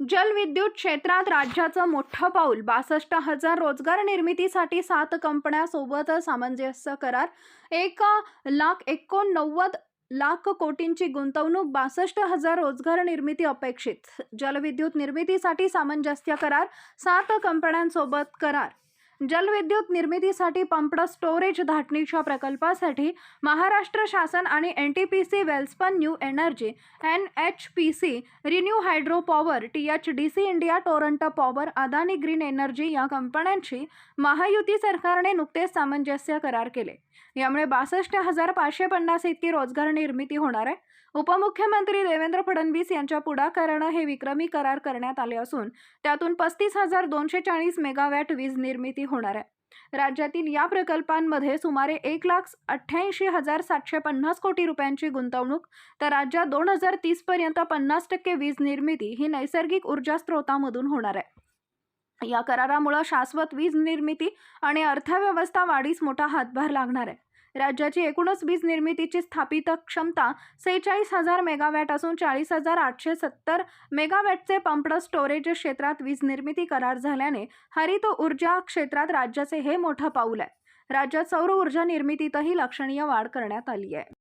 जलविद्युत क्षेत्रात राज्याचं मोठं पाऊल. बासष्ट हजार रोजगार निर्मितीसाठी सात कंपन्यासोबत सामंजस्य करार. एक लाख एकोणनव्वद लाख कोटींची गुंतवणूक बासष्ट हजार रोजगार निर्मिती अपेक्षित. जलविद्युत निर्मितीसाठी सामंजस्य करार सात कंपन्यांसोबत करार. जलविद्युत निर्मितीसाठी पंपड स्टोरेज धाटणीच्या प्रकल्पासाठी महाराष्ट्र शासन आणि N T P C Welspun new energy N H P C ReNew hydro power T H D C India Torrent power Adani green energy या कंपन्यांशी महायुती सरकारने नुकतेच सामंजस्य करार केले. यामुळे बासष्ट हजार पाचशे पन्नास इतकी रोजगार निर्मिती होणार आहे. उपमुख्यमंत्री देवेंद्र फडणवीस यांच्या पुढाकारानं हे विक्रमी करार करण्यात आले असून त्यातून पस्तीस हजार दोनशे चाळीस मेगावॅट वीज निर्मिती होणार आहे. राज्यातील या प्रकल्पांमध्ये सुमारे एक लाख अठ्ठ्याऐंशी हजार सातशे पन्नास कोटी रुपयांची गुंतवणूक तर राज्यात दोन हजार तीसपर्यंत पन्नास टक्के वीज निर्मिती ही नैसर्गिक ऊर्जा स्रोतामधून होणार आहे. या करारामुळं शाश्वत वीज निर्मिती आणि अर्थव्यवस्था वाढीस मोठा हातभार लागणार आहे. राज्याची एकूणच वीज निर्मितीची स्थापित क्षमता सेहेचाळीस हजार मेगावॅट असून चाळीस हजार आठशे सत्तर मेगावॅटचे पंपड स्टोरेज क्षेत्रात वीज निर्मिती करार झाल्याने हरित ऊर्जा क्षेत्रात राज्याचे हे मोठं पाऊल आहे. राज्यात सौर ऊर्जा निर्मितीतही लक्षणीय वाढ करण्यात आली आहे.